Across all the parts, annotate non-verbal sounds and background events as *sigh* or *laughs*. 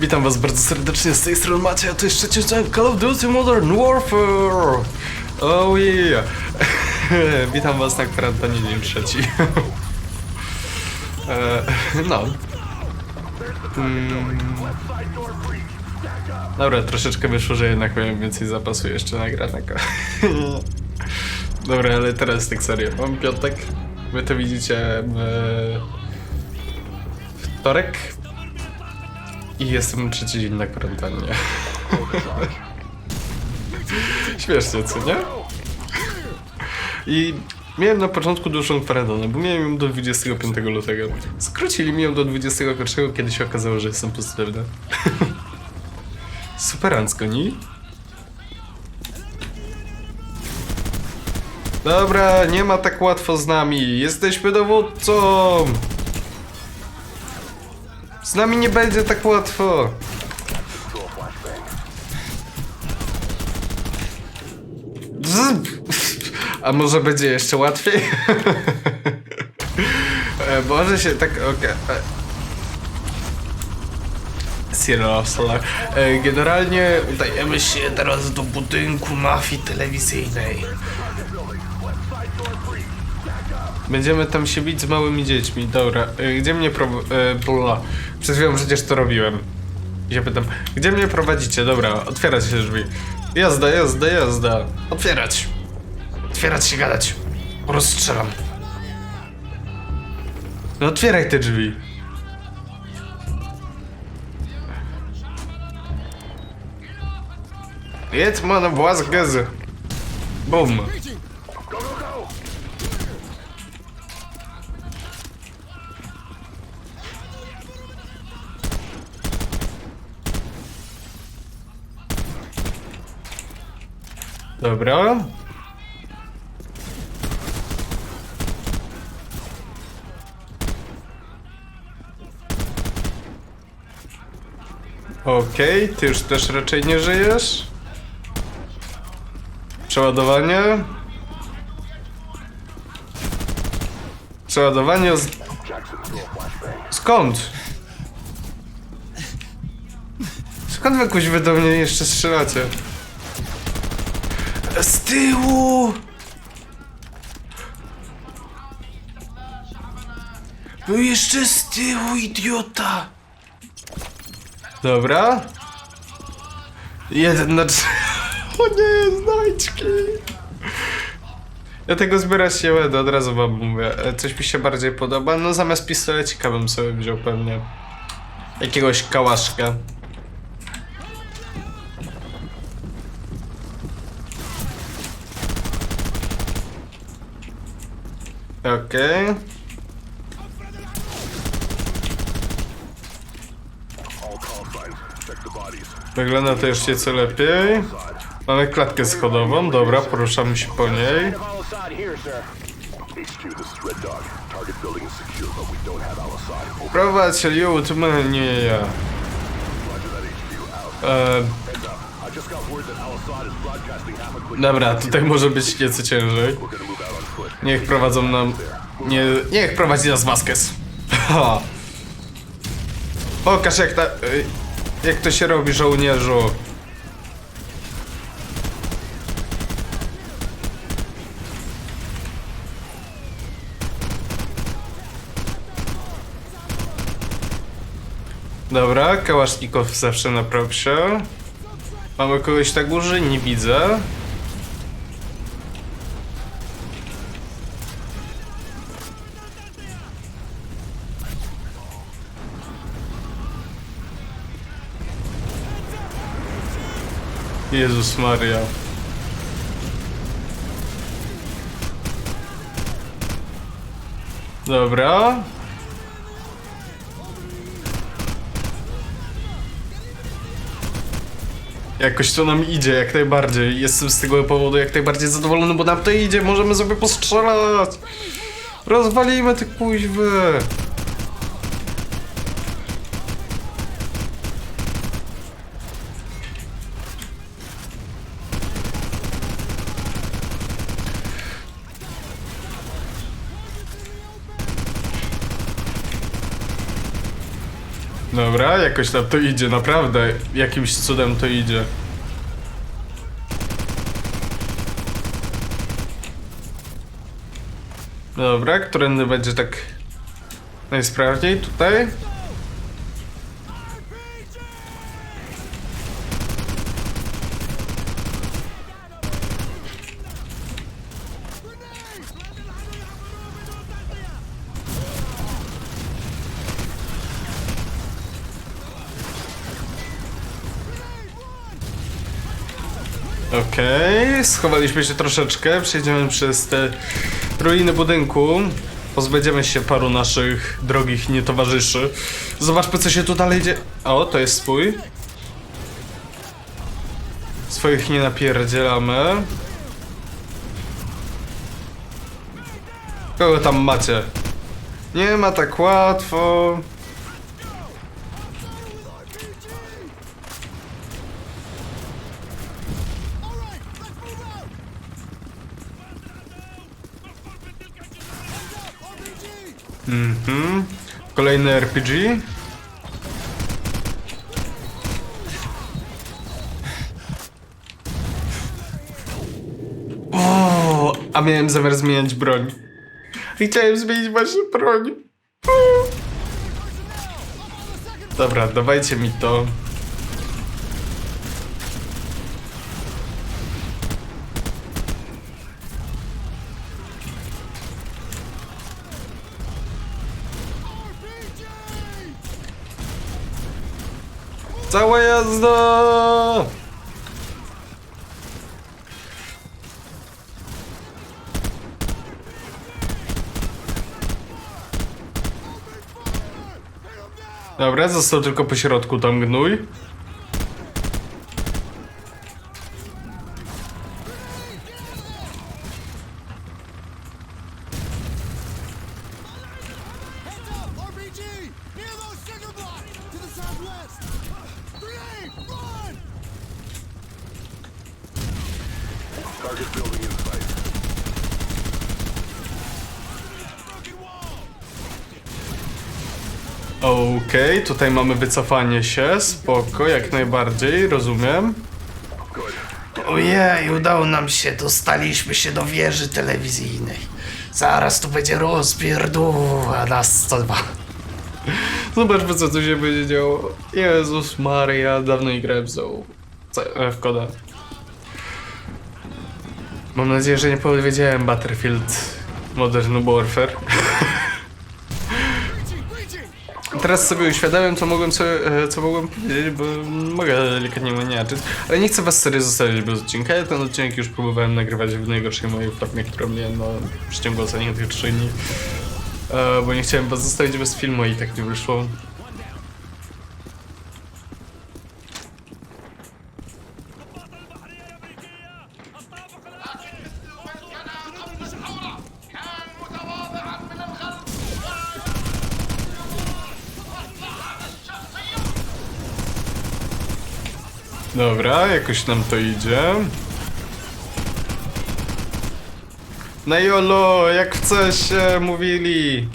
Witam was bardzo serdecznie z tej strony Macie, a to jest trzeci odcinek Call of Duty Modern Warfare! Oh yeah! *laughs* Witam was na kwarantannie dzień trzeci. *laughs* E, no. Mm. Dobra, troszeczkę wyszło, że jednak miałem więcej zapasu jeszcze nagranego. *laughs* Dobra, ale teraz tak serio. Mam piątek. Wy to widzicie w wtorek. I jestem trzeci dzień na kwarantannie. *laughs* Śmiesznie, co nie? I miałem na początku dłuższą kwarantannę, bo miałem ją do 25 lutego. Skrócili mi ją do 21, kiedy się okazało, że jestem pozytywny. *laughs* Superancko, nie? Dobra, nie ma tak łatwo z nami. Jesteśmy dowódcą. Z nami nie będzie tak łatwo. *laughs* A może będzie jeszcze łatwiej? *laughs* E, może się tak, okej. Okay. Sierosla. E, Generalnie udajemy się teraz do budynku mafii telewizyjnej. Będziemy tam się bić z małymi dziećmi. Dobra, e, gdzie mnie pro... E, bla. Przed chwilą przecież to robiłem. I się pytam, gdzie mnie prowadzicie? Dobra, otwierać się drzwi. Jazda, jazda, jazda. Otwierać. Otwierać się, gadać. Rozstrzelam. No otwieraj te drzwi. Jedz man włas gazy. Bum. Dobra. Okej, ty już też raczej nie żyjesz? Przeładowanie? Przeładowanie z... Skąd? Skąd wy kuźwy do mnie jeszcze strzelacie? Tyłu! Był jeszcze z tyłu, idiota! Dobra. Jeden na trzy. *laughs* O nie, znajdźki! Ja tego zbierać nie będę, od razu wam mówię. E, Coś mi się bardziej podoba. No zamiast pistolecika bym sobie wziął pewnie. Jakiegoś kałaszka. Okej. Wygląda to już nieco lepiej. Mamy klatkę schodową, dobra, poruszamy się po niej. Prowadź ja. Roger that HQ. Out. E, dobra, tutaj może być nieco ciężej. Niech prowadzą nam... Nie, niech prowadzi nas Vasquez. Pokaż jak ta... y, Jak to się robi, żołnierzu. Dobra, kałasznikow zawsze na propsie. Mamy kogoś na górze? Nie widzę. Jezus Maria. Dobra. Jakoś to nam idzie, jak najbardziej. Jestem z tego powodu jak najbardziej zadowolony, bo nam to idzie. Możemy sobie postrzelać. Rozwalimy te kuźwy. Dobra, jakoś tam to idzie, naprawdę. Jakimś cudem to idzie. Dobra, którędy będzie tak najsprawniej tutaj? Okej, schowaliśmy się troszeczkę, przejdziemy przez te ruiny budynku. Pozbędziemy się paru naszych drogich nietowarzyszy. Zobaczmy, co się tu dalej dzieje. O, to jest swój. Swoich nie napierdzielamy. Kogo tam macie? Nie ma tak łatwo. Mhm. Kolejny RPG. O, a miałem zamiar zmieniać broń. Chciałem zmienić właśnie broń. Dobra, dawajcie mi to. Cała jazda! Dobra, został tylko po środku tam gnój. Okej, tutaj mamy wycofanie się, spoko, jak najbardziej, rozumiem. Ojej, udało nam się, dostaliśmy się do wieży telewizyjnej. Zaraz tu będzie rozpierdół, a nas to dwa. Zobaczmy, co tu się będzie działo. Jezus Maria, dawno nie grałem w Zoo. w koda. Mam nadzieję, że nie powiedziałem Battlefield Modern Warfare. Teraz sobie uświadamiam, co mogłem sobie, e, co mogłem powiedzieć, bo mogę delikatnie maniaczyć, ale nie chcę was serio zostawić bez odcinka. Ja ten odcinek już próbowałem nagrywać w najgorszej mojej formie, która mnie no, przyciągła ostatnich tych dni. E, bo nie chciałem was zostawić bez filmu i tak nie wyszło. Dobra, jakoś nam to idzie. Na jolo, jak w się mówili.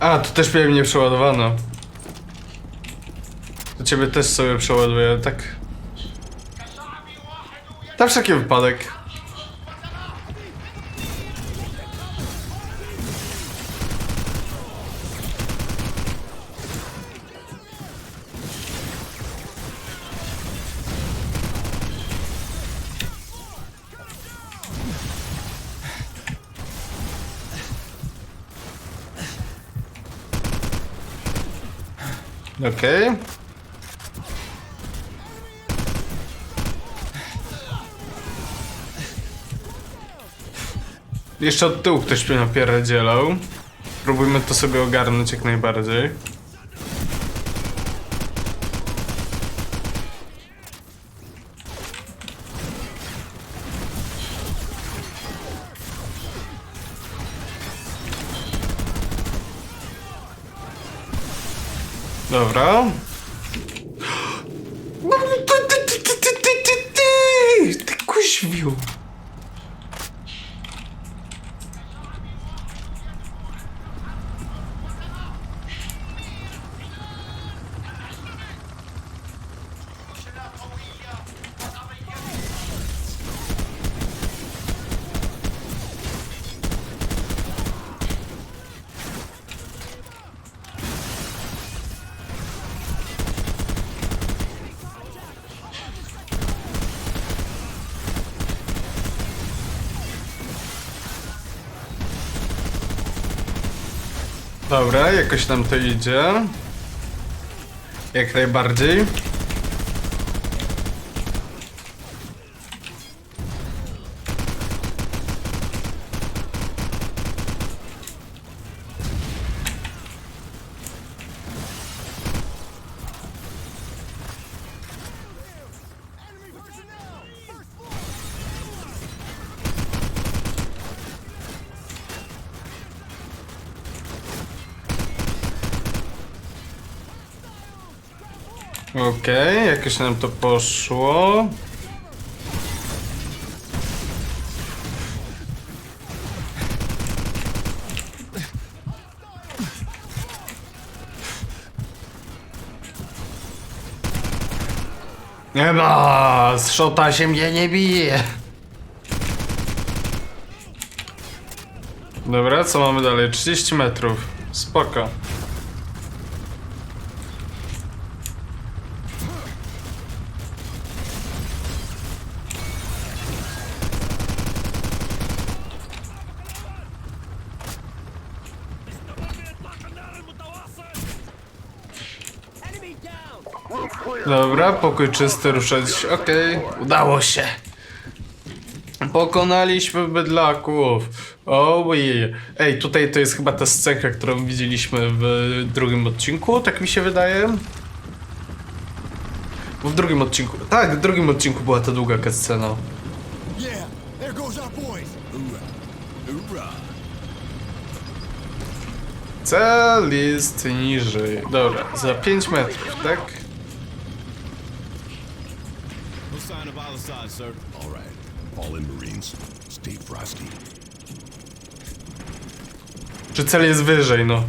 A, tu też miałem nie przeładowano. Do ciebie też sobie przeładuję, tak? Na wszelki wypadek. Okej. Jeszcze od tyłu ktoś mnie napierdzielał. Próbujmy to sobie ogarnąć jak najbardziej. Dobra. Dobra, jakoś nam to idzie. Jak najbardziej. Okej, jakoś nam to poszło. Nie ma, z szota się mnie nie bije. Dobra, co mamy dalej? 30 metrów. Spoko. Dobra, pokój czysty, ruszać. Okej. Udało się. Pokonaliśmy bydlaków. Yeah. Ej, tutaj to jest chyba ta scenka, którą widzieliśmy w drugim odcinku, tak mi się wydaje. Bo w drugim odcinku. Tak, w drugim odcinku była ta długa cutscena. Yeah, there goes our boys! Hoorah! Hoorah! Cel jest niżej. Dobra, za 5 metrów, tak? Sign of sir. All right. All in Marines. Stay frosty. Czy cel jest wyżej, no?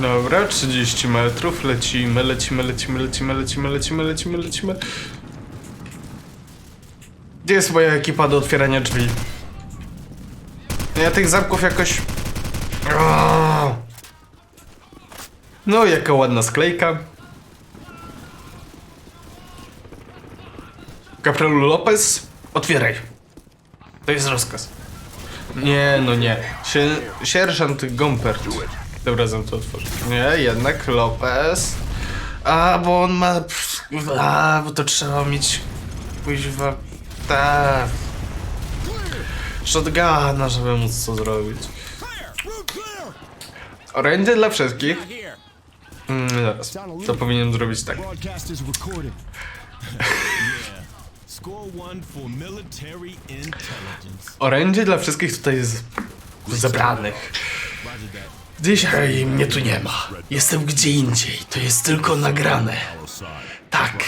Dobra, 30 metrów, lecimy, lecimy, lecimy, lecimy, lecimy, lecimy, lecimy, lecimy. Gdzie jest moja ekipa do otwierania drzwi? Ja tych zamków jakoś... No, jaka ładna sklejka. Kapralu Lopez, otwieraj. To jest rozkaz. Nie, no nie. Sie sierżant Gompert. Tym razem to otworzy. Nie, jednak Lopez. A, bo on ma... A, bo to trzeba mieć... Kuźwa... Ta... Shotguna, żeby móc co zrobić. Orędzie dla wszystkich. Mm, zaraz. To powinien zrobić tak. *laughs* Orędzie dla wszystkich tutaj jest zebranych. Dzisiaj mnie tu nie ma. Jestem gdzie indziej. To jest tylko nagrane. Tak,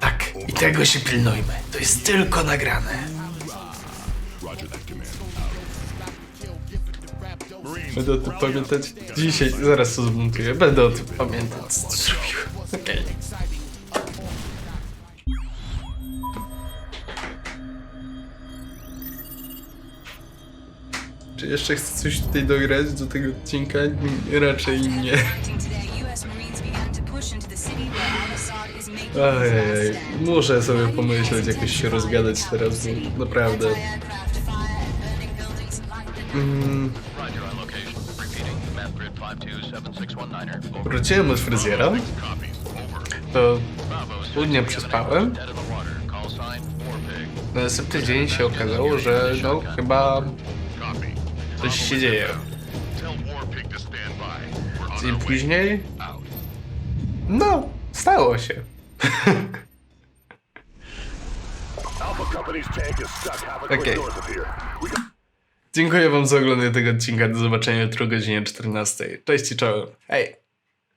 tak. I tego się pilnujmy. To jest tylko nagrane. Będę o tym pamiętać. Dzisiaj, zaraz to zmontuję. Będę o tym pamiętać, zrobiłem. Okej. Czy jeszcze chcę coś tutaj dograć do tego odcinka? Raczej nie. Ojej, muszę sobie pomyśleć, jakoś się rozgadać teraz, bo naprawdę. Mm. Wróciłem od fryzjera. To pół przespałem. Na następny dzień się okazało, że no chyba Coś się dzieje. Dzień później... No, stało się. Okej. Okay. Dziękuję wam za oglądanie tego odcinka. Do zobaczenia jutro o godzinie 14. Cześć i czołem. Hej!